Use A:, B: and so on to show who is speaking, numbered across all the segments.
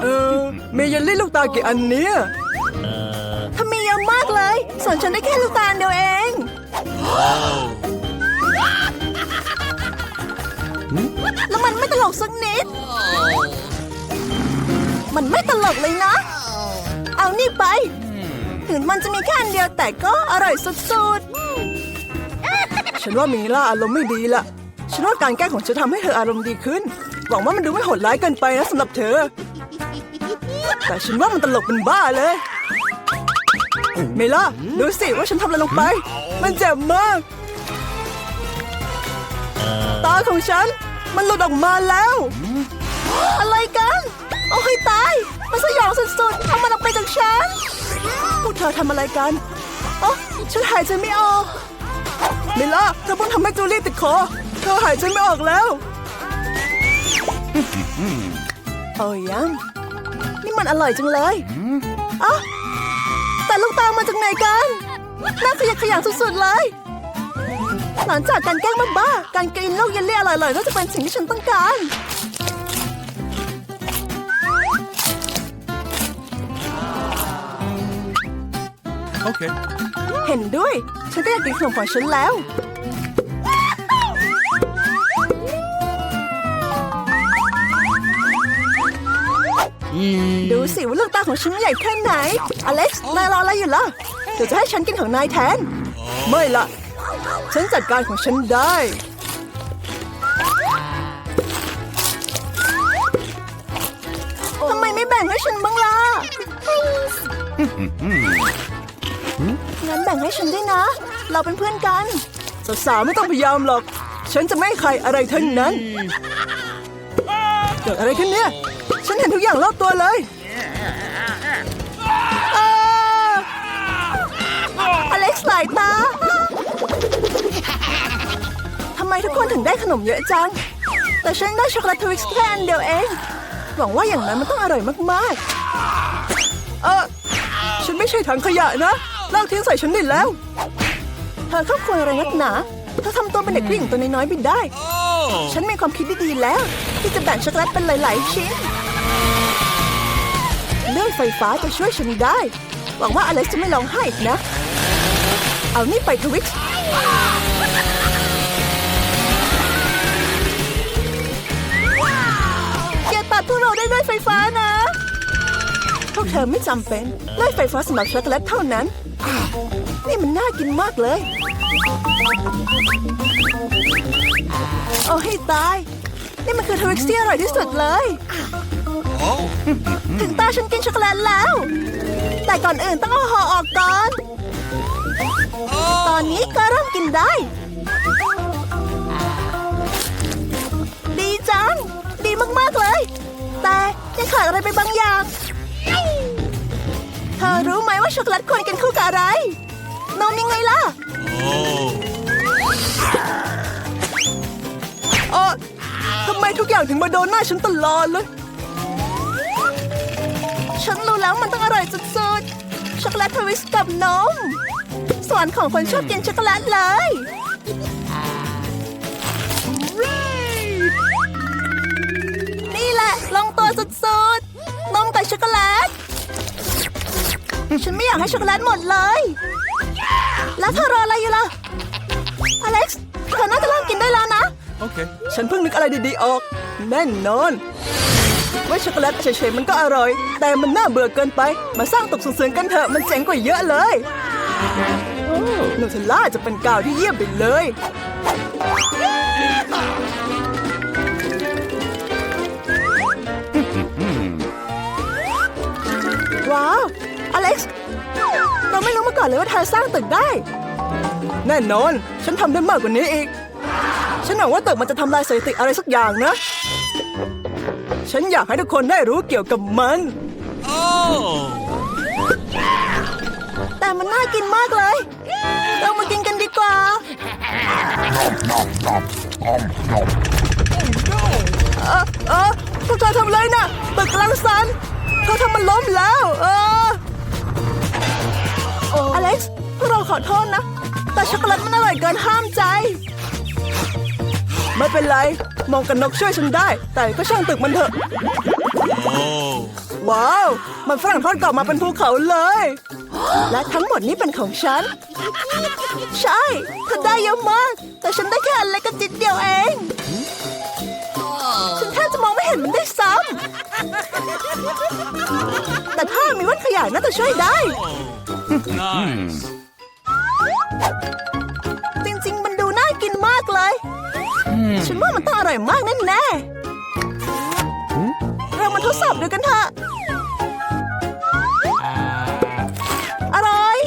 A: เออมีเยลลี่ลูกตากี่อันเนี้ย
B: ทำไมเยอะมากเลยส่วนฉันได้แค่ลูกตาลเดียวเองแล้วมันไม่ตลกสักนิด มันไม่ตลกเลยนะ เอานี่ไป ถึงมันจะมีแค่อันเดียวแต่ก็อร่อยสุด
A: ฉันว่ามีล่าอารมณ์ไม่ดีละ ฉันว่าการแกล้งของฉันทำให้เธออารมณ์ดีขึ้น หวังว่ามันดูไม่โหดร้ายเกินไปนะสำหรับเธอ แต่ฉันว่ามันตลกเป็นบ้าเลย เมล่าดูสิว่าฉันทำอะไรลงไป มันเจ็บมาก ตาของฉัน มันหลุดออกมาแล้ว
B: อะไรกัน โอ้ยตาย มันสยองสุดๆเอามันออกไปจากฉัน
A: พวกเธอทำอะไรกันอ๋อฉันหายใจไม่ออก เมล่าเธอเพิ่งทำให้จูลี่ติดคอ เธอหายใจไม่ออกแล้ว
B: โอ้ยยังนี่มันอร่อยจังเลยอะแต่ลูกตามาจากไหนกันน่าขยะแขยงสุดๆเลย หลังจากการแกล้งบ้าๆการกินลูกเยลลี่อร่อยๆก็จะเป็นสิ่งที่ฉันต้องการ
C: Okay.
B: เห็นด้วย ฉันก็อยากกินขนมของฉันแล้ว ดูสิว่าลูกตาของฉันใหญ่แค่ไหน อเล็กซ์นายรออะไรอยู่ล่ะเดี๋ยวจะให้ฉันกินของนายแทน
A: ไม่ละฉันจัดการของฉันได้
B: ทำไมไม่แบ่งให้ฉันบ้างล่ะ งั้นแบ่งให้ฉันด้วยนะ เราเป็นเพื่อนกัน
A: สาวๆไม่ต้องพยายามหรอก ฉันจะไม่ให้ใครอะไรทั้งนั้น เกิดอะไรขึ้นเนี่ยฉัน เห็นทุกอย่างรอบตัวเลยอ้า
B: อเล็กซ์หลายตาทำไมทุกคนถึงได้ขนมเยอะจัง แต่ฉันได้ช็อกโกแลตทวิกซ์แค่อันเดียวเอง หวังว่าอย่างนั้นมันต้องอร่อยมาก
A: เออฉันไม่ใช่ถังขยะนะเลิกทิ้งใส่ฉันได้แล้ว
B: ๆเธอเข้าควรอะไรนักหนาเธอทำตัวเป็นเด็กผู้หญิงตัวน้อยๆไปได้ ฉันมีความคิดดีๆแล้ว ที่จะแบ่งช็อกโกแลตเป็นหลายๆชิ้น เลื่อยไฟฟ้าจะช่วยฉันได้ หวังว่าอเล็กซ์จะไม่ร้องไห้อีกนะ เอานี่ไปทวิกซ์อย่าตัดพวกเราได้ด้วยไฟฟ้านะ พวกเธอไม่จำเป็นเลื่อยไฟฟ้าสำหรับช็อกโกแลตเท่านั้น นี่มันน่ากินมากเลยโอ้ให้ตาย นี่มันคือทวิกซ์ที่อร่อยที่สุดเลย ถึงตาฉันกินช็อกโกแลตแล้ว แต่ก่อนอื่นต้องเอาห่อออกก่อน ตอนนี้ก็เริ่มกินได้ ดีจัง ดีมากๆเลย แต่ยังขาดอะไรไปบางอย่าง เธอรู้ไหมว่าช็อกโกแลตควรกินคู่กับอะไรนมยังไงล่ะ
A: เออทำไมทุกอย่างถึงมาโดนหน้าฉันตลอดเลย
B: ฉันรู้แล้วมันต้องอร่อยสุดๆ ช็อกโกแลตทวิสต์กับนม สวรรค์ของคนชอบกินช็อกโกแลตเลย นี่แหละลงตัวสุดๆ นมกับช็อกโกแลต ฉันไม่อยากให้ช็อกโกแลตหมดเลย แล้วเธอรออะไรอยู่ล่ะ อเล็กซ์ เธอน่าจะเริ่มกินได้แล้วนะ
C: Okay.
A: ฉันเพิ่งนึกอะไรดีๆออก แน่นอน ว่าช็อกโกแลตเฉยๆมันก็อร่อย แต่มันน่าเบื่อเกินไป มาสร้างตกส่งเสริมกันเถอะมันเจ๋งกว่าเยอะเลยโนเทลล่าจะเป็นกาวที่เยี่ยมไปเลย
B: ว้าว อเล็กซ์ เราไม่รู้มาก่อนเลยว่าเธอสร้างตึกได้
A: แน่นอน ฉันทำได้มากกว่านี้อีก ฉันหวังว่าตึกมันจะทำลายสถิติอะไรสักอย่างนะ ฉันอยากให้ทุกคนได้รู้เกี่ยวกับมัน
C: Oh.
B: แต่มันน่ากินมากเลย เรามากินกันดีกว่า
A: เออเออพวกเธอทำอะไรนะตึกกำลังสั่นเธอทำมันล้มแล้ว เออ
B: อเล็กซ์พวกเราขอโทษนะ แต่ช็อกโกแลตมันอร่อยเกินห้ามใจ
A: ไม่เป็นไร มองกันนกช่วยฉันได้ แต่ก็ช่างตึกมันเถอะ
C: Oh.
A: ว้าว มันฝรั่งทอดกรอบมาเป็นภูเขาเลย
B: และทั้งหมดนี้เป็นของฉัน ใช่เธอได้เยอะมาก แต่ฉันได้แค่อันเล็กกับจิตเดียวเอง ฉันแทบจะมองไม่เห็นมันได้วยซ้ำ แต่ถ้ามีวัดขยายน่าจะช่วยได้
C: Nice.
B: ฉันว่ามันต้องอร่อยมากแน่ๆเรามาทดสอบดูกันเถอะอร่อย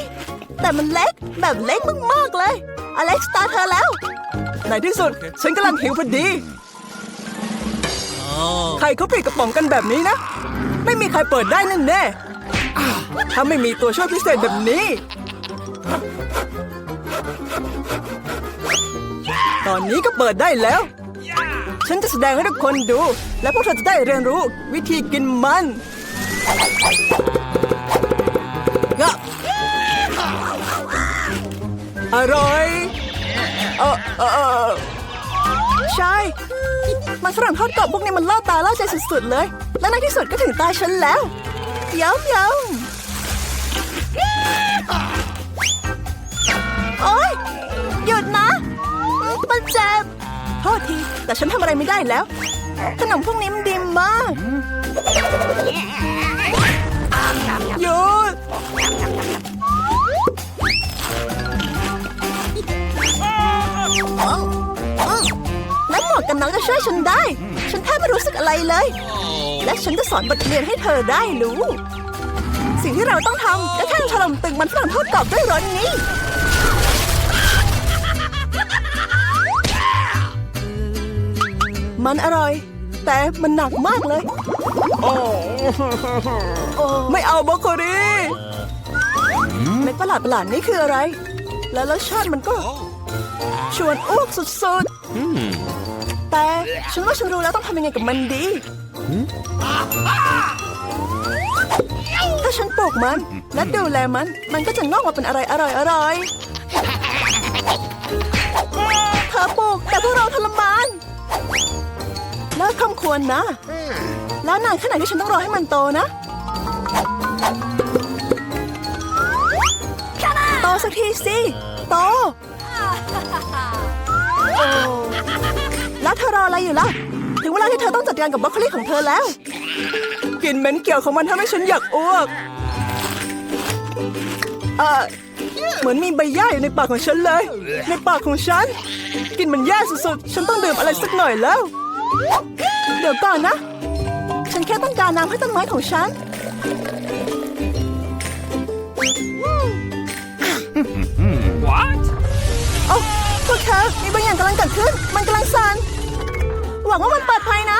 B: แต่มันเล็กแบบเล็กมากๆเลย อเล็กซ์ตาเธอแล้ว
A: ในที่สุด ฉันกำลังหิวพอดี
C: Oh.
A: ใครเขาผลิตกระป๋องกันแบบนี้นะ ไม่มีใครเปิดได้แน่แน่ๆถ้าไม่มีตัวช่วยพิเศษแบบนี้ ตอนนี้ก็เปิดได้แล้ว ฉันจะแสดงให้ทุกคนดู และพวกเธอจะได้เรียนรู้วิธีกินมันยะอร่อยเออเออออ
B: ใช่ มันฝรั่งทอดกรอบพวกนี้มันล่อตาล่อใจสุดๆเลย และในที่สุดก็ถึงตาฉันแล้วย้ำย้ำโอ๊ย เจ็บ
A: โทษที แต่ฉันทำอะไรไม่ได้แล้ว
B: ขนมพวกนี้มันดีมาก
A: หยุด
B: และหมวกกันน็อกจะช่วยฉันได้ ฉันแทบไม่รู้สึกอะไรเลย และฉันจะสอนบทเรียนให้เธอได้รู้ สิ่งที่เราต้องทำก็แค่ถล่มตึกมันฝรั่งทอดกรอบด้วยรถนี้
A: มันอร่อย แต่มันหนักมากเลย
B: โอ้
A: ไม่เอาบรอกโคลี
B: เม็ดประหลาดประหลาดๆนี่คืออะไร
A: แล้วรสชาติมันก็
B: ชวนอ้วกสุด
C: Hmm.
B: ๆแต่ฉันว่าฉันรู้แล้วต้องทำยังไงกับมันดี ถ้าฉันปลูกมันและดูแลมัน มันก็จะงอกมาเป็นอะไรอร่อยอร่อยๆเธอปลูกแต่พวกเราทรมานเลิกคำควรนะ แล้วนานแค่ไหนที่ฉันต้องรอให้มันโตนะโตสักทีสิโตแล้วเธอรออะไรอยู่ล่ะ ถึงเวลาที่เธอต้องจัดการกับบรอกโคลีของเธอแล้ว
A: กลิ่นเหม็นเกี่ยวของมันทำให้ฉันอยากอ้วกเออเหมือนมีใบหญ้าอยู่ในปากของฉันเลย ในปากของฉันกลิ่นมันแย่สุดๆ ฉันต้องดื่มอะไรสักหน่อยแล้ว
B: เดี๋ยวก่อนนะ ฉันแค่ต้องการน้ำให้ต้นไม้ของฉัน
C: What?
B: โอ้พวกเธอมีบางอย่างกำลังเกิดขึ้น มันกำลังสั่นหวังว่ามันปลอดภัยนะ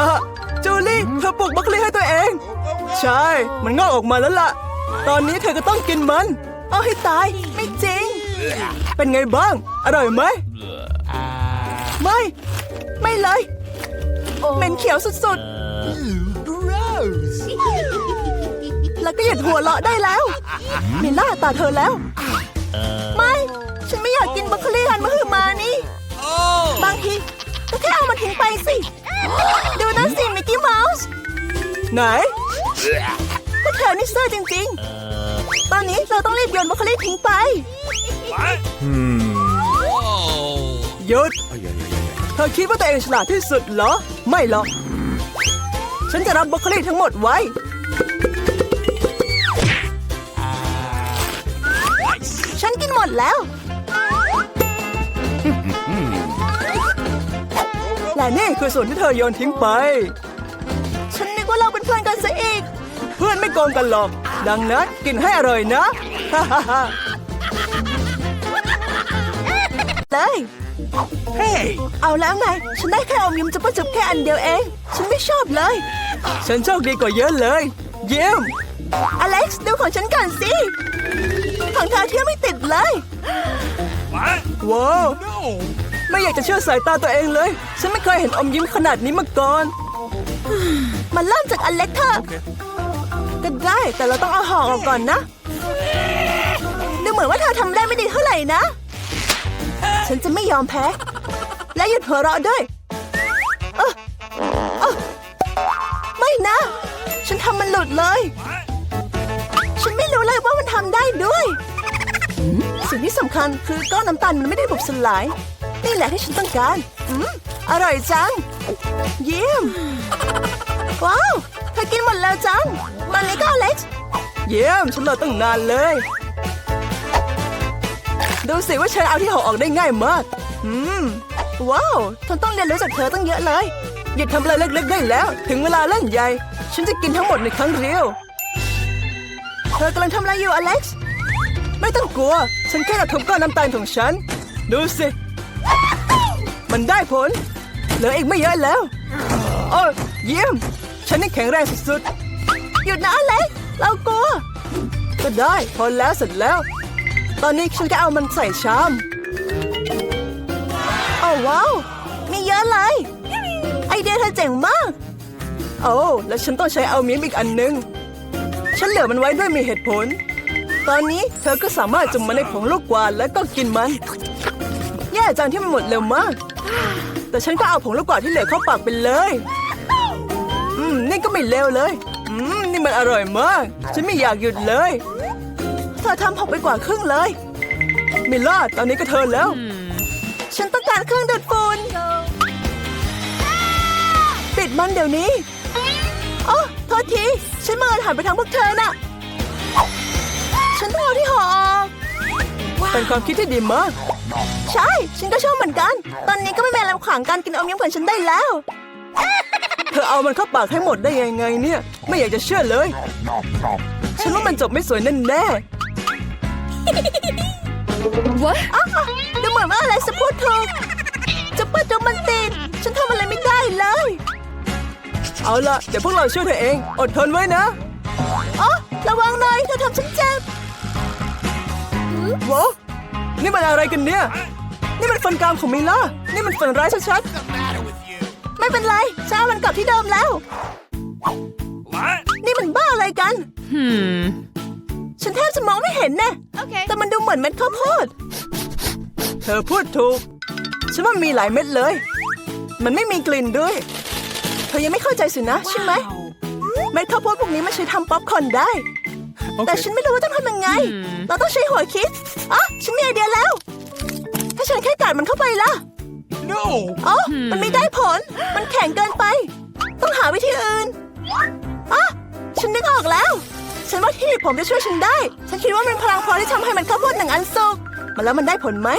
A: อะจูลี่เธอปลูกบรอกโคลีให้ตัวเอง ใช่ มันงอกออกมาแล้วล่ะ ตอนนี้เธอก็ต้องกินมัน
B: เอาให้ตาย ไม่จริง
A: เป็นไงบ้าง อร่อยไหม
B: ไม่ ไม่เลย เหม็นเขียวสุดๆแล้วก็หยุดหัวเราะได้แล้วมีล่าตาเธอแล้ว ไม่ ฉันไม่อยากกินบรอกโคลีหันมาหือมานี่
C: Oh.
B: บางทีก็แค่เอามาทิ้งไปสิ ดูนั่นสิมิกกี้เมาส์
A: ไหน
B: พวกเธอนี่ซื่อจริง ๆ ตอนนี้เราต้องรีบโยนบรอกโคลีทิ้งไป
C: What? Oh.
A: หยุด เธอคิดว่าตัวเองฉลาดที่สุดเหรอ ไม่หรอก ฉันจะรับบรอกโคลีทั้งหมดไว้
B: ฉันกินหมดแล้ว
A: และนี่คือส่วนที่เธอโยนทิ้งไป
B: ฉันนึกว่าเราเป็นเพื่อนกันซะอีก
A: เพื่อนไม่โกงกันหรอก ดังนั้นกินให้อร่อยนะ ฮ่าฮ่าฮ่า
B: เลย
C: Hey.
B: เอาแล้วไง ฉันได้แค่อมยิ้มจุ๊บจุบแค่อันเดียวเอง ฉันไม่ชอบเลย
A: ฉันโชคดีกว่าเยอะเลย เยี่ยม
B: อเล็กซ์ดูของฉันก่อนสิของเธอเที่ยวไม่ติดเลย
C: What?
A: ว้าว
C: No.
A: ไม่อยากจะเชื่อสายตาตัวเองเลย ฉันไม่เคยเห็นอมยิ้มขนาดนี้มาก่อน
B: มันเริ่มจากอันเล็กเถอะ
C: Okay.
B: ก็ได้แต่เราต้องเอาห่อออกก่อนนะดูเหมือนว่าเธอทำได้ไม่ดีเท่าไหร่นะ ฉันจะไม่ยอมแพ้ และหยุดหัวเราะด้วยเออเออไม่นะ ฉันทำมันหลุดเลย ฉันไม่รู้เลยว่ามันทำได้ด้วย สิ่งที่สำคัญคือก้อนน้ำตาลมันไม่ได้บุบสลาย นี่แหละที่ฉันต้องการอืมอร่อยจัง เยี่ยม ว้าวเธอกินหมดแล้วจังตอนนี้ก็อเล็ก
A: เยี่ยม ฉันรอตั้งนานเลย ดูสิว่าฉันเอาที่ห่อออกได้ง่ายมาก อืม
B: ว้าวฉันต้องเรียนรู้จากเธอตั้งเยอะเลย
A: หยุดทำอะไรเล็กๆได้แล้ว ถึงเวลาเล่นใหญ่ ฉันจะกินทั้งหมดในครั้งเดียว
B: เธอกำลังทำอะไรอยู่อเล็กซ์
A: ไม่ต้องกลัว ฉันแค่กระทุบก้อนน้ำตาลของฉัน ดูสิ มันได้ผล เหลืออีกไม่เยอะแล้ว โอ้เยี่ยม ฉันนี่แข็งแรงสุดๆ
B: หยุดนะอเล็กซ์ เรากลัว
A: ก็ได้ พอแล้วเสร็จแล้ว ตอนนี้ฉันก็เอามันใส่ชาม
B: ว้าวมีเยอะเลย ไอเดียเธอเจ๋งมาก
A: โอ้แล้วฉันต้องใช้เอามิ้มอีกอันหนึง ฉันเหลือมันไว้ด้วยมีเหตุผล ตอนนี้เธอก็สามารถจุ่มมันในผงลูกกวาดแล้วก็กินมัน แย่จังที่มันหมดเร็วมาก แต่ฉันก็เอาผงลูกกวาดที่เหลือเข้าปากไปเลย อืม นี่ก็ไม่เลวเลย อืม นี่มันอร่อยมาก ฉันไม่อยากหยุดเลย
B: เธอทำผมไปกว่าครึ่งเลย
A: มิลล่าตอนนี้ก็เธอแล้ว
B: ฉันต้องการเครื่องดูดฝุ่นปิดมันเดี๋ยวนี้โอ้โทษที ฉันมือหันไปทางพวกเธอน่ะ ฉันต้องเอาที่ห่อออก
A: เป็นความคิดที่ดีมาก
B: ใช่ ฉันก็ชอบเหมือนกัน ตอนนี้ก็ไม่มีอะไรขวางการกินอมยิ้มของฉันได้แล้ว
A: เธอเอามันเข้าปากให้หมดได้ยังไงเนี่ย ไม่อยากจะเชื่อเลย ฉันว่ามันจบไม่สวยแน่แน่
B: อ้าวดูเหมือนว่าอะไรจะพูดถูกจะเปิดจมันติด ฉันทำอะไรไม่ได้เลย
A: ๆเอาละเดี๋ยวพวกเราช่วยเธอเอง อดทนไว้นะ
B: อ๋อ ระวังหน่อยเธอทำฉันเจ็บ
A: โว้นี่มันอะไรกันเนี่ย นี่มันฟันกรามของมิลล่า นี่มันฝันร้ายชัด
B: ไม่เป็นไรฉันเอามันกลับที่เดิมแล้ว
C: What?
B: นี่มันบ้าอะไรกัน
D: Hmm.
B: ฉันแทบจะมองไม่เห็นแน่
D: Okay.
B: แต่มันดูเหมือนเม็ดข้าวโพด
A: ๆเธอพูดถูก ฉันว่ามีหลายเม็ดเลย มันไม่มีกลิ่นด้วย
B: เธอยังไม่เข้าใจสินะ ใช่ไหม เม็ดข้าวโพดพวกนี้มันใช้ทำป๊อปคอร์นได้ แต่ฉันไม่รู้ว่าต้องทำยังไง เราต้องใช้หัวคิดอะฉันมีไอเดียแล้ว ถ้าฉันแค่กัดมันเข้าไปล่ะ
C: No!
B: อ๋อมันไม่ได้ผล มันแข็งเกินไป ต้องหาวิธีอื่นอะฉันนึกออกแล้ว ฉันว่าที่หนีบผมจะช่วยฉันได้ ฉันคิดว่ามันพลังพอที่ทำให้มันข้าวโพดหนึ่งอันสุกมาแล้วมันได้ผลไหม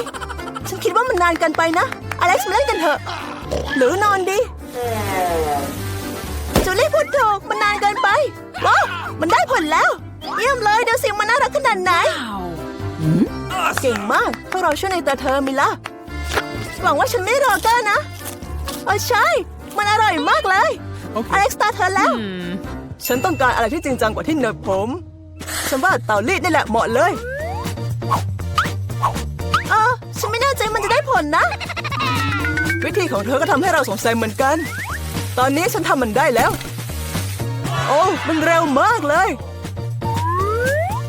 B: ฉันคิดว่ามันนานเกินไปนะอเล็กซ์มาเล่นกันเถอะ หรือนอนดี จูลี่พูดถูก มันนานเกินไป ว้าว มันได้ผลแล้ว เยี่ยมเลยเดี๋ยวสิมันน่ารักขนาดไหน เก่งมากพวกเราช่วยในตัวเธอมิล่ะ หวังว่าฉันไม่รอเกอร์นะเออใช่ มันอร่อยมากเลย
C: โอเค
B: อเล็กซ์ตาเธอแล้ว
D: Hmm.
A: ฉันต้องการอะไรที่จริงจังกว่าที่เหน็บผม ฉันว่าเต่ารีดนี่แหละเหมาะเลย
B: เออฉันไม่แน่ใจมันจะได้ผลนะ
A: วิธีของเธอก็ทำให้เราสงสัยเหมือนกัน ตอนนี้ฉันทำมันได้แล้ว โอ้มันเร็วมากเลย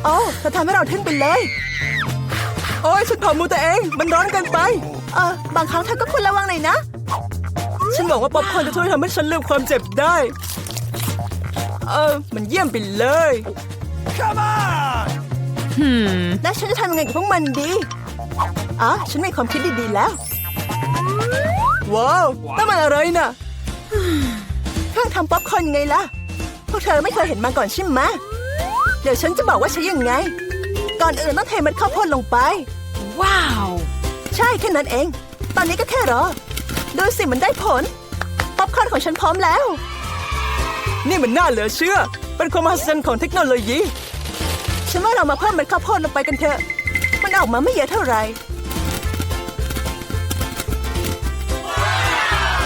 B: โอ้เธอทำให้เราทึ่งไปเลย
A: โอ้ยฉันเผามือตัวเอง มันร้อนเกินไป
B: เออบางครั้งเธอก็ควรระวังหน่อยนะ
A: ฉันหวังว่าป๊อปคอร์นจะช่วยทำให้ฉันลืมความเจ็บได้ เออ มันเยี่ยมไปเลย
C: Come on!
D: Hmm.
B: แล้วฉันจะทำยังไงกับพวกมันดี อ๋อ ฉันมีความคิดดีๆแล้ว
A: ว้าวนั่นมันอะไรน่ะ
B: เครื่องทำป๊อปคอร์นยังไงล่ะ พวกเธอไม่เคยเห็นมาก่อนใช่ไหมเดี๋ยวฉันจะบอกว่าใช้ยังไง ก่อนอื่นต้องเทเม็ดข้าวโพดลงไป
D: Wow.
B: ใช่แค่นั้นเอง ตอนนี้ก็แค่รอ ดูสิมันได้ผล ป๊อปคอร์นของฉันพร้อมแล้ว
A: นี่มันน่าเหลือเชื่อ เป็นความมหัศจรรย์ของเทคโนโลยี
B: ฉันว่าเรามาเพิ่มเม็ดข้าวโพดลงไปกันเถอะ มันออกมาไม่เยอะเท่าไหร่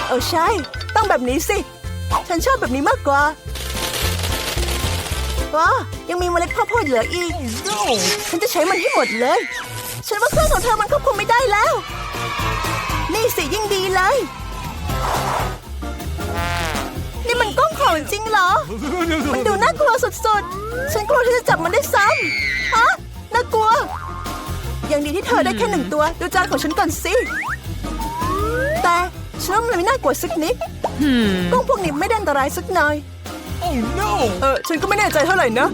B: เออใช่ ต้องแบบนี้สิ ฉันชอบแบบนี้มากกว่าว้ายังมีเมล็ดข้าวโพดเหลืออีก
C: No!
B: ฉันจะใช้มันให้หมดเลย ฉันว่าเครื่องของเธอมันควบคุมไม่ได้แล้ว นี่สิยิ่งดีเลย นี่มันกล้อง ของจริงเหรอ มันดูน่ากลัวสุดๆ ฉันกลัวที่จะจับมันได้ซ้ำฮะน่ากลัว อย่างดีที่เธอได้แค่หนึ่งตัว ดูจานของฉันก่อนสิ แต่ฉันว่ามันไม่น่ากลัวสักนิด
D: Hmm.
B: กุ้งพวกนี้ไม่ได้อันตรายสักหน่อย
C: Oh no!
A: เออฉันก็ไม่แน่ใจเท่าไหร่นะ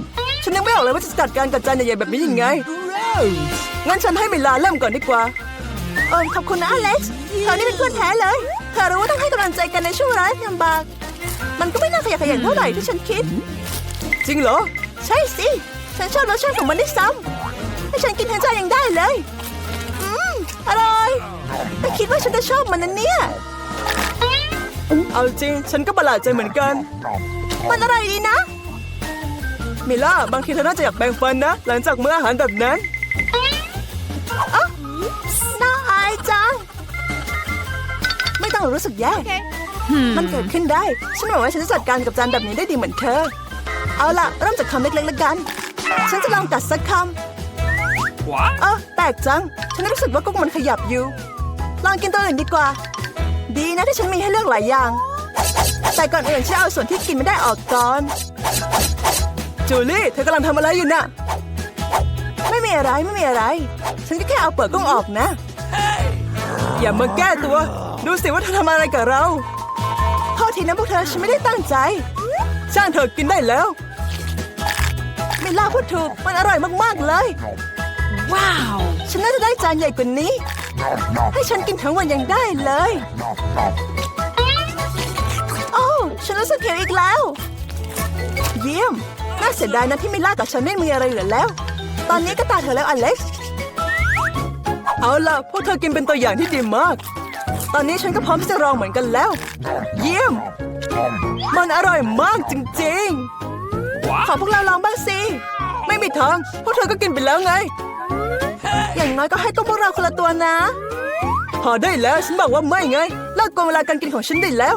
A: ฉันยังไม่ออกเลยว่าจะจัดการกับจานใหญ่ๆแบบนี้ยังไง
C: Gross!
A: งั้นฉันให้เวลาเริ่มก่อนดีกว่า
B: เออขอบคุณนะอเล็กซ์เธอนี่เป็นเพื่อนแท้เลย เธอรู้ว่าต้องให้กำลังใจกันในช่วงเวลาที่ลำบาก มันก็ไม่น่าขยะแขยงเท่าไหร่ที่ฉันคิด
A: จริงเหรอ
B: ใช่สิ ฉันชอบรสชาติของมันได้วยซ้ำให้ฉันกินทั้งจานยังได้เลย อืม อร่อยแต่คิดว่าฉันจะชอบมันนะเนี่ย
A: เอาจริง ฉันก็ประหลาดใจเหมือนกัน
B: มันอร่อยดีนะ
A: มิล่า บางทีเธอน่าจะอยากแปรงฟันนะ หลังจากมื้ออาหารแบบนั้น
B: อ๊ะน่าอายจัง ไม่ต้องรู้สึกแย่ มันเกิดขึ้นได้ ฉันหวังว่าฉันจะจัดการกับจานแบบนี้ได้ดีเหมือนเธอ เอาล่ะ เริ่มจากคำเล็กๆแล้วกัน ฉันจะลองกัดสักคำ
C: What?
B: เออแปลกจัง ฉันรู้สึกว่ากุ้งมันขยับอยู่ ลองกินตัวอื่นดีกว่า ดีนะที่ฉันมีให้เลือกหลายอย่าง แต่ก่อนอื่นฉันเอาส่วนที่กินไม่ได้ออกก่อน
A: จูลี่ เธอกำลังทำอะไรอยู่น่ะ
B: ไม่มีอะไรไม่มีอะไร ฉันก็แค่เอาเปลือกกุ้งออกนะ
A: อย่ามาแก้ตัว ดูสิว่าเธอทำอะไรกับเรา
B: โทษทีนะพวกเธอฉันไม่ได้ตั้งใจ
A: ช่างเธอกินได้แล้ว
B: มิล่าพูดถูกมันอร่อยมากๆเลย
D: Wow.
B: ฉันน่าจะได้จานใหญ่กว่านี้ ให้ฉันกินทั้งวันยังได้เลยโอ้ฉันรู้สึกหิวอีกแล้ว เยี่ยม น่าเสียดายนะที่มิล่ากับฉันไม่มีอะไรเหลือแล้ว ตอนนี้ก็ตาเธอแล้วอเล็กซ์
A: เอาล่ะพวกเธอกินเป็นตัวอย่างที่ดีมาก ตอนนี้ฉันก็พร้อมที่จะลองเหมือนกันแล้ว เยี่ยม มันอร่อยมากจริง
B: ขอพวกเราลองบ้างสิ
A: ๆไม่มีทาง พวกเธอก็กินไปแล้วไง
B: อย่างน้อยก็ให้ตัวพวกเราคนละตัวนะ
A: พอได้แล้วฉันบอกว่าไม่ไงเลิกโกงเวลาการกินของฉันได้แล้ว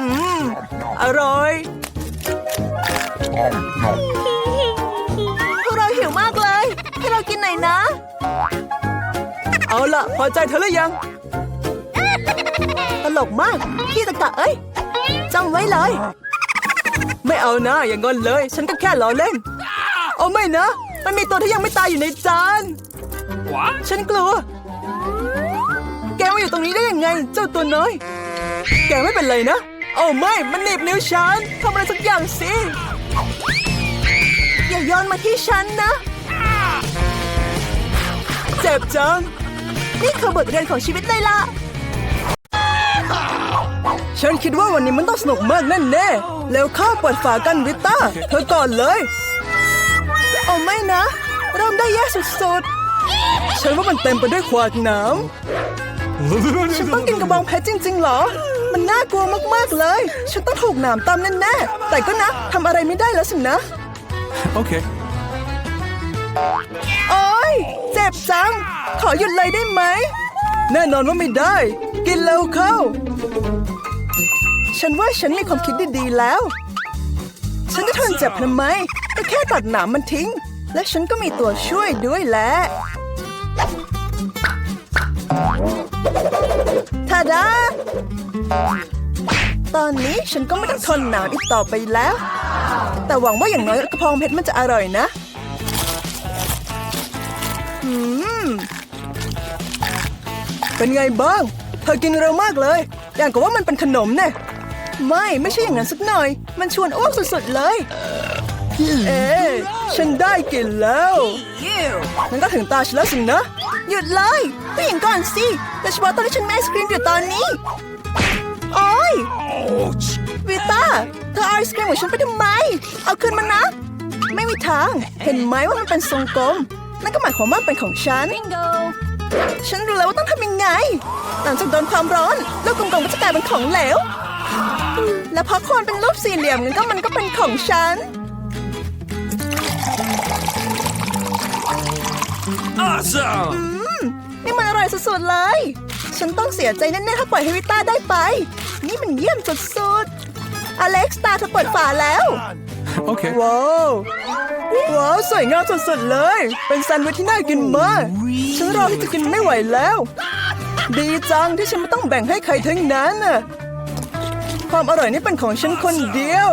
A: อืม อร่อย
B: พวกเราหิวมากเลย ให้เรากินหน่อยนะ
A: เอาล่ะ พอใจเธอหรือยัง
B: ตลกมาก พี่ตะกะเอ้ยจำไว้เลย
A: ไม่เอานะ อย่างงอนเลย ฉันก็แค่ล้อเล่น โอ้ไม่นะ มันมีตัวที่ยังไม่ตายอยู่ในจาน
C: What?
A: ฉันกลัว แกมาอยู่ตรงนี้ได้ยังไง เจ้าตัวน้อย แกไม่เป็นไรนะ โอ้ไม่ มันหนีบนิ้วฉันทำอะไรสักอย่างสิ
B: อย่าโยนมาที่ฉันนะ
A: เจ็บจัง
B: นี่คือบทเรียนของชีวิตเลยล่ะ
A: ฉันคิดว่าวันนี้มันต้องสนุกมากแน่แน่ๆแล้วเข้าเปิดฝากันวิต้า เธอก่อนเลย
B: โอ้ไม่นะ เริ่มได้แย่สุด
A: ฉันว่ามันเต็มไปด้วยขวากหน้
B: ๆฉันต้องกินกระบองเพชรจริง ๆ เหรอ มันน่ากลัวมากๆเลย ฉันต้องถูกหนามตามแน่ๆแต่ก็นะทำอะไรไม่ได้แล้วสินะ
C: Okay.
B: โอ๊ย เจ็บจัง ขอหยุดเลยได้ไหม
A: แน่นอนว่าไม่ได้ กินเร็วเข้า
B: ฉันว่าฉันมีความคิดดีๆแล้ว ฉันจะทนเจ็บทำไมก็แค่ตัดหนามมันทิ้ง และฉันก็มีตัวช่วยด้วยแหละทาดา ตอนนี้ฉันก็ไม่ต้องทนหนามอีกต่อไปแล้ว แต่หวังว่าอย่างน้อยกระพองเพชรมันจะอร่อยนะ
A: เป็นไงบ้าง เธอกินเร็วมากเลย อย่างกับว่ามันเป็นขนมเนี่ย
B: ไม่ ไม่ใช่อย่างนั้นสักหน่อย มันชวนอ้วกสุดๆเลย
A: เอ๊ะฉันได้กินแล้วงั้นก็ถึงตาฉันแล้วสินะ
B: หยุดเลยผู้หญิงก่อนสิโดยเฉพาะตอนที่ฉันแม่ไอศครีมอยู่ตอนนี้ โอ้ย
C: Ouch!
B: วิต้าเธอเอาไอศครีมของฉันไปทำไม เอาคืนมานะ ไม่มีทาง เห็นไหมว่ามันเป็นทรงกลม นั่นก็หมายความว่าเป็นของฉันฉันรู้แล้วว่าต้องทำยังไง หลังจากโดนความร้อนลูกกลมๆก็จะกลายเป็นของเหลว และพอควานเป็นรูปสี่เหลี่ยมนั้นก็มันก็เป็นของฉัน
C: Awesome!
B: นี่มันอร่อยสุดๆเลย ฉันต้องเสียใจแน่ๆถ้าปล่อยให้วิต้าได้ไป นี่มันเยี่ยมสุดๆ อเล็กซ์ตาเธอเปิดฝาแล้ว
C: Okay.
A: ว้าว ว้าวสวยงามสุดๆเลย เป็นแซนด์วิชที่น่ากินมาก ฉันรอที่จะกินไม่ไหวแล้ว ดีจังที่ฉันไม่ต้องแบ่งให้ใครทั้งนั้นน่ะความอร่อยนี่เป็นของฉันคนเดียว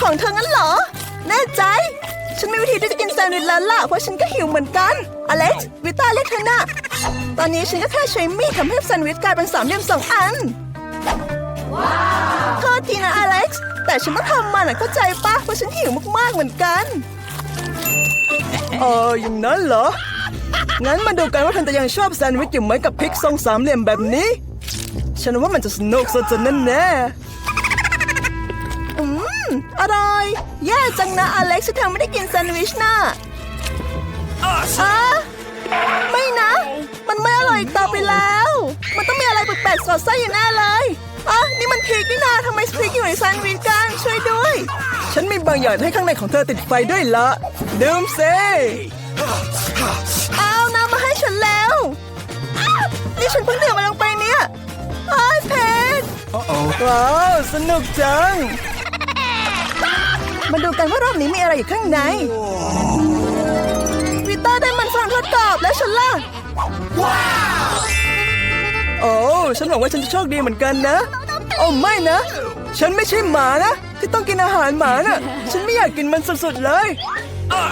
B: ของเธองั้นเหรอ แน่ใจ ฉันมีวิธีที่จะกินแซนด์วิชแล้วล่ะเพราะฉันก็หิวเหมือนกัน อเล็กซ์วิต้าเรียกเธอน่ะตอนนี้ฉันก็แค่ใช้มีดทำให้แซนด์วิชกลายเป็นสามเหลี่ยมสองอัน โทษทีนะอเล็กซ์ แต่ฉันต้องทำมันอะเข้าใจปะเพราะฉันหิวมากๆเหมือนกัน
A: เอออย่างนั้นเหรอ งั้นมาดูกันว่าเธอจะยังชอบแซนด์วิชอยู่ไหมกับพริกทรงสามเหลี่ยมแบบนี้ ฉันว่ามันจะสนุกสุดๆแน่แน่
B: อืมอร่อย แย่จังนะอเล็กซ์ที่เธอไม่ได้กินแซนด์วิชน่ะ
C: Awesome.
B: อะไม่นะ มันไม่อร่อยอีกต่อไปแล้ว มันต้องมีอะไรแปลกๆสอดไส้อยู่แน่เลย อะนี่มันพริกนี่นาทำไมพริกอยู่ในแซนด์วิชกันช่วยด้วย
A: ๆฉันมีบางอย่างให้ข้างในของเธอติดไฟด้วยละดื่มเซ
B: เอาน้ำมาให้ฉันแล้วอ้าวนี่ฉันเพิ่งดื่มมาลงไปเนี่ยอ้ายเพชร
C: Uh-oh.
A: ว้าวสนุกจัง
B: มาดูกันว่ารอบนี้มีอะไรอยู่ข้างในวิต้าได้มันฝรั่งทอดกรอบแล้วฉันล่ะ
A: โอ้ฉันหวังว่าฉันจะโชคดีเหมือนกันนะ โอ้ไม่นะ ฉันไม่ใช่หมานะ ที่ต้องกินอาหารหมาน่ะ ฉันไม่อยากกินมันสุดๆเลย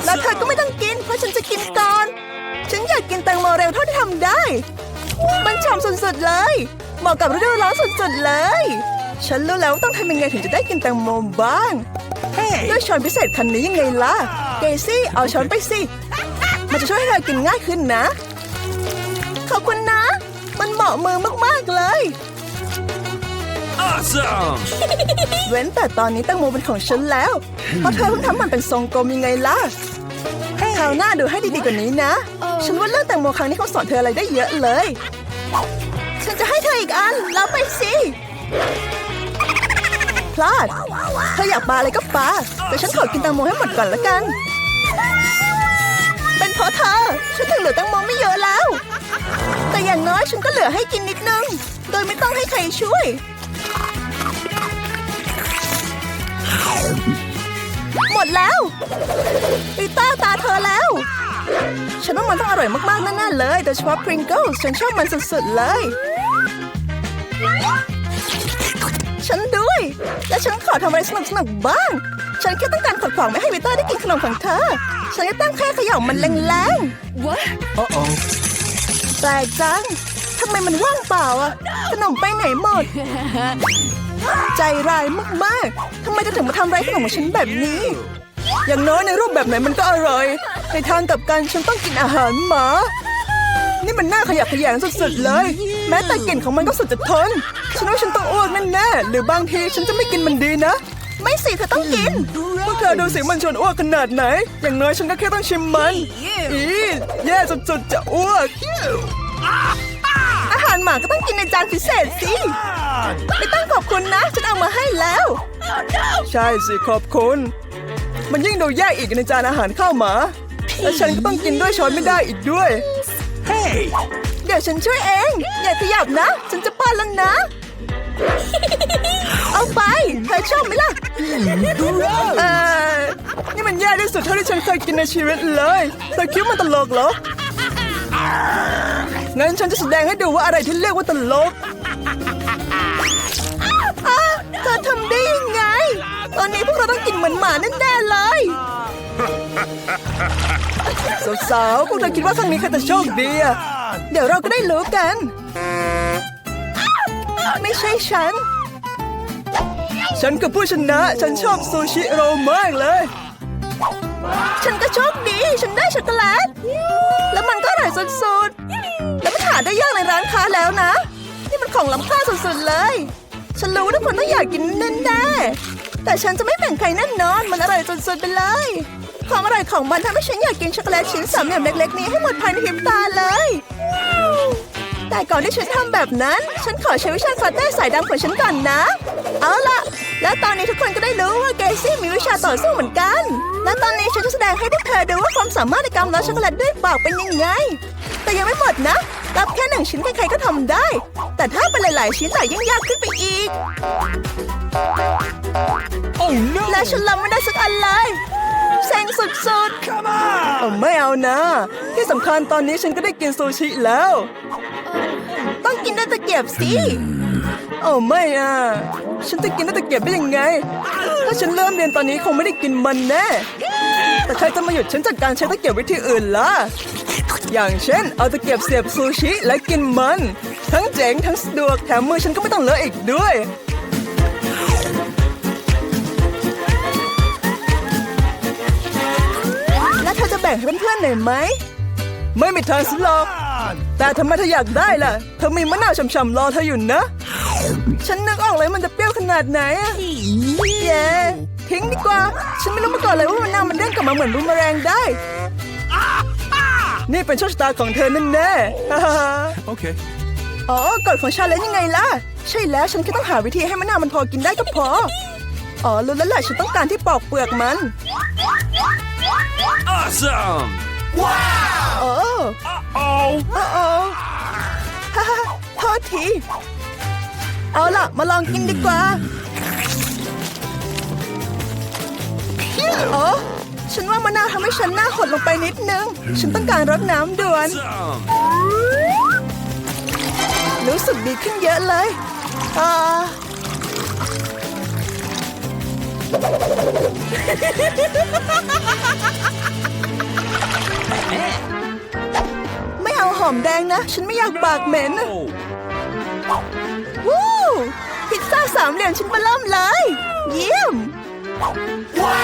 B: แล้วเธอก็ไม่ต้องกิน เพราะฉันจะกินก่อน ฉันอยากกินแตงโมเร็วเท่าที่ทำได้ มันฉ่ำสุดๆเลยเหมาะกับฤดูร้อนสุดๆเลย ฉันรู้แล้วว่าต้องทำยังไงถึงจะได้กินแตงโมบ้างด้วยช้อนพิเศษคันนี้ยังไงล่ะ เกซี่เอาช้อนไปสิ มันจะช่วยให้เธอกินง่ายขึ้นนะ ขอบคุณนะ มันเหมาะมือมากๆเลย
C: Awesome.
B: เว้นแต่ตอนนี้แตงโมเป็นของฉันแล้ว เพราะเธอเพิ่งทำมันเป็นทรงกลมยังไงล่ะคราวหน้าดูให้ดีๆกว่านี้นะ ฉันว่าเรื่องแตงโมครั้งนี้เขาสอนเธออะไรได้เยอะเลย ฉันจะให้เธออีกอันรับไปสิพลาด เธออยากปาอะไรก็ปาแต่ฉันขอกินแตงโมให้หมดก่อนละกันเป็นเพ ราะเธอ ฉันถึงเหลือแตงโมไม่เยอะแล้ว แต่อย่างน้อยฉันก็เหลือให้กินนิดนึง โดยไม่ต้องให้ใครช่วย หมดแล้วลิต้าตาเธอแล้ว ฉันว่ามันต้องอร่อยมากๆแน่ๆเลยโดยเฉพาะ Pringles ฉันชอบมันสุดๆเลย ฉันด้วย และฉันขอทำอะไรสนุกๆบ้าง ฉันแค่ต้องการขัดขวางไม่ให้วิต้าได้กินขนมของเธอ ฉันจะตั้งแค่เขย่ามันแรง
C: Uh-oh.
B: ๆแปลกจังทำไมมันว่างเปล่าอะขนมไปไหนหมด ใจร้ายมากๆทำไมจะถึงมาทำร้ายขนมของฉันแบบนี้
A: อย่างน้อยในรูปแบบไหนมันก็อร่อย ในทางกลับกันฉันต้องกินอาหารหมา นี่มันน่าขยะแขยงสุดๆเลย แม้แต่กลิ่นของมันก็สุดจะทน ฉันว่าฉันต้องอ้วกแน่ๆหรือบางทีฉันจะไม่กินมันดีนะ
B: ไม่สิเธอต้องกิน
A: พวกเธอดูสิมันชวนอ้วกขนาดไหน อย่างน้อยฉันก็แค่ต้องชิมมัน อีแย่สุดๆจะอ้วก
B: อาหารหมาก็ต้องกินในจานพิเศษสิ ไม่ต้องขอบคุณนะ ฉันเอามาให้แล้ว
A: ใช่สิขอบคุณ มันยิ่งดูแย่อีกในจานอาหารข้าวหมา และฉันก็ต้องกินด้วยช้อนไม่ได้อีกด้วย
C: Hey.
B: เดี๋ยวฉันช่วยเอง อย่าขยับนะ ฉันจะป้อนแล้วนะ เอาไป เธอชอบไหมล่ะ
A: เออนี่มันแย่ที่สุดเท่าที่ฉันเคยกินในชีวิตเลยเธอคิดว่ามันตลกเหรอ งั้นฉันจะแสดงให้ดูว่าอะไรที่เรียกว่าตลก
B: อ้าเธอทำได้ยังไง ตอนนี้พวกเราต้องกินเหมือนหมาแน่ๆเลย
A: สาวๆ พวกเธอคิดว่าครั้งนี้ใครจะโชคดีอะ
B: เดี๋ยวเราก็ได้รู้กัน ไม่ใช่ฉัน
A: ฉันคือผู้ชนะ ฉันชอบซูชิโรมากเลย
B: ฉันก็โชคดี ฉันได้ช็อกโกแลต แล้วมันก็อร่อยสุดๆ แล้วมันหาได้ยากในร้านค้าแล้วนะ นี่มันของล้ำค่าสุดๆเลย ฉันรู้ว่าทุกคนต้องอยากกินแน่ๆ แต่ฉันจะไม่แบ่งใครแน่นอน มันอร่อยสุดๆไปเลยความอร่อยของมันทำให้ฉันอยากกินช็อกโกแลตชิ้นสามเหลี่ยมเล็กๆนี้ให้หมดภายในพริบตาเลย แต่ก่อนที่ฉันทำแบบนั้น ฉันขอใช้วิชาคาเต้สายดำของฉันก่อนนะ เอาล่ะ และตอนนี้ทุกคนก็ได้รู้ว่าเกซี่มีวิชาต่อสู้เหมือนกัน และตอนนี้ฉันจะแสดงให้พวกเธอดูว่าความสามารถในการล้อช็อกโกแลตด้วยปากเป็นยังไง แต่ยังไม่หมดนะรับแค่หนึ่งชิ้นใครๆก็ทำได้ แต่ถ้าเป็นหลายๆชิ้นแต่ยิ่งยากขึ้นไปอีก
C: Oh no.
B: และฉันรับไม่ได้สักอันเลย เซ็งสุด
C: Come on.
A: เอาไม่เอานะ ที่สำคัญตอนนี้ฉันก็ได้กินซูชิแล้ว
B: ๆต้องกินด้วยตะเกียบสิ
A: โอ้ไม่อะ ฉันจะกินด้วยตะเกียบได้ยังไง ถ้าฉันเริ่มเรียนตอนนี้คงไม่ได้กินมันแน่
B: แต่ใครจะมาหยุดฉันจากการใช้ตะเกียบวิธีอื่นล่ะ อย่างเช่น เอาตะเกียบเสียบซูชิและกินมัน ทั้งเจ๋งทั้งสะดวกแถมมือฉันก็ไม่ต้องเลอะอีกด้วย
E: แล้วเธอจะแบ่งให้เพื่อนๆหน่อยไหม
B: ไม่มีทางสิหรอก แต่ทำไมเธออยากได้ล่ะ เธอมีมะนาวฉ่ำๆรอเธออยู่นะ ฉันนึกออกเลยมันจะเปรี้ยวขนาดไหนอะเย้ทิ้งดีกว่า ฉันไม่รู้มาก่อนเลยว่ามะนาวมันเด้งกลับมาเหมือนบูมเมอแรงได้ นี่เป็นโชคชะตาของเธอนั่นแน่
C: Okay.
B: อ๋อกฎของชาเลนจ์ยังไงล่ะ ใช่แล้วฉันแค่ต้องหาวิธีให้มะนาวมันพอกินได้ก็พอ อ๋อรู้แล้วแหละฉันต้องการที่ปอกเปลือกมัน
C: Awesome.
B: โอ้
C: Oh.
B: โอ้โอ้ฮ่าฮ่าโทษที เอาล่ะ มาลองกินดีกว่าโอ้ฉันว่ามะนาวทำให้ฉันหน้าหดลงไปนิดนึง ฉันต้องการรดน้ำด่วน
C: Awesome.
B: รู้สึกดีขึ้นเยอะเลย อ่า ไม่เอาหอมแดงนะ ฉันไม่อยากปากเหม็น
C: Oh.
B: วู้พิซซ่าสามเหลี่ยมชิ้นเบล่มเลย เยี่ยม ว้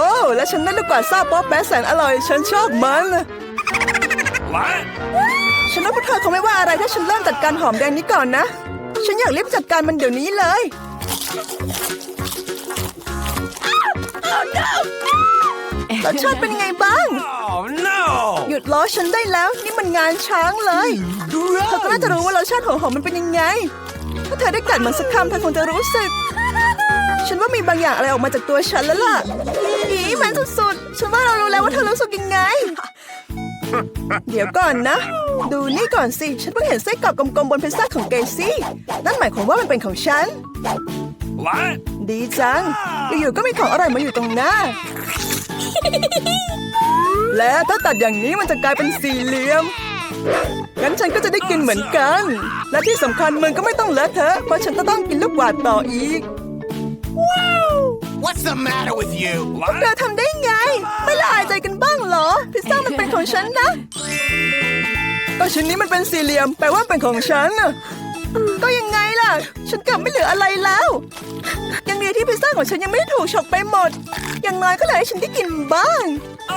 B: าวแล้วฉันได้ลูกกวาดซ่าป๊อปแป๊ะแสนอร่อย ฉันชอบมัน
C: What?
B: ฉันว่าพวกเธอคงไม่ว่าอะไรถ้าฉันเริ่มจัดการหอมแดงนี้ก่อนนะ ฉันอยากรีบจัดการมันเดี๋ยวนี้เลย รสชาติเป็นยังไงบ้าง
C: Oh no.
B: หยุดล้อฉันได้แล้ว นี่มันงานช้างเลย เธอก็น่าจะรู้ว่ารสชาติของหอมมันเป็นยังไง ถ้าเธอได้กัดมันสักคำเธอคงจะรู้สึก ฉันว่ามีบางอย่างอะไรออกมาจากตัวฉันแล้วล่ะอีมันสุดๆ ฉันว่าเรารู้แล้วว่าเธอรู้สึกยังไง เดี๋ยวก่อนนะ ดูนี่ก่อนสิ ฉันเพิ่งเห็นไส้กรอกกลมๆบนพิซซ่าของเกซี่ นั่นหมายความว่ามันเป็นของฉัน
C: What?
B: ดีจัง อยู่ๆก็มีของอร่อยมาอยู่ตรงหน้า และถ้าตัดอย่างนี้มันจะกลายเป็นสี่เหลี่ยม งั้นฉันก็จะได้กินเหมือนกัน และที่สำคัญมึงก็ไม่ต้องเลอะเทอะ เพราะฉันจะต้องกินลูกหวาดต่ออีก
F: What's the matter with you?
B: เธอทำได้ไง ไม่ละอายใจกันบ้างเหรอ พิซซ่ามันเป็นของฉันนะก็ชิ้นนี้มันเป็นสี่เหลี่ยม แปลว่าเป็นของฉันน่ะ ก็ยังไงล่ะ ฉันเกือบไม่เหลืออะไรแล้ว ยังดีที่พิซซ่าของฉันยังไม่ถูกฉกไปหมด อย่างน้อยก็เหลยให้ฉันได้กินบ้าง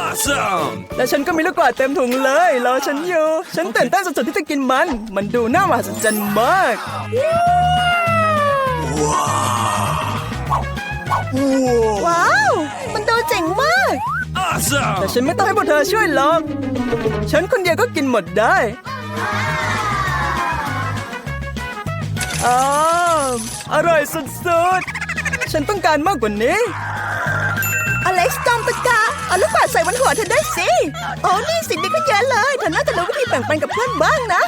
C: Awesome.
B: และฉันก็มีลูกกวาดเต็มถุงเลยรอฉันอยู่ ฉันตื่นเต้นสุดๆที่จะกินมัน มันดูน่ามหัศจรรย์มากว้าวมันดูเจ๋งมากแต่
C: Awesome.
B: ฉันไม่ต้องให้พวกเธอช่วยหรอก ฉันคนเดียวก็กินหมดได้ อ้าวอร่อยสุดๆ ฉันต้องการมากกว่านี้ อเล็กซ์จอมตะกาเอาลูกปัดใส่บนหัวเธอได้สิ โอ้นี่สิ่งนี้ก็เยอะเลยเธอน่าจะรู้วิธีแบ่งปันกับเพื่อนบ้างนะ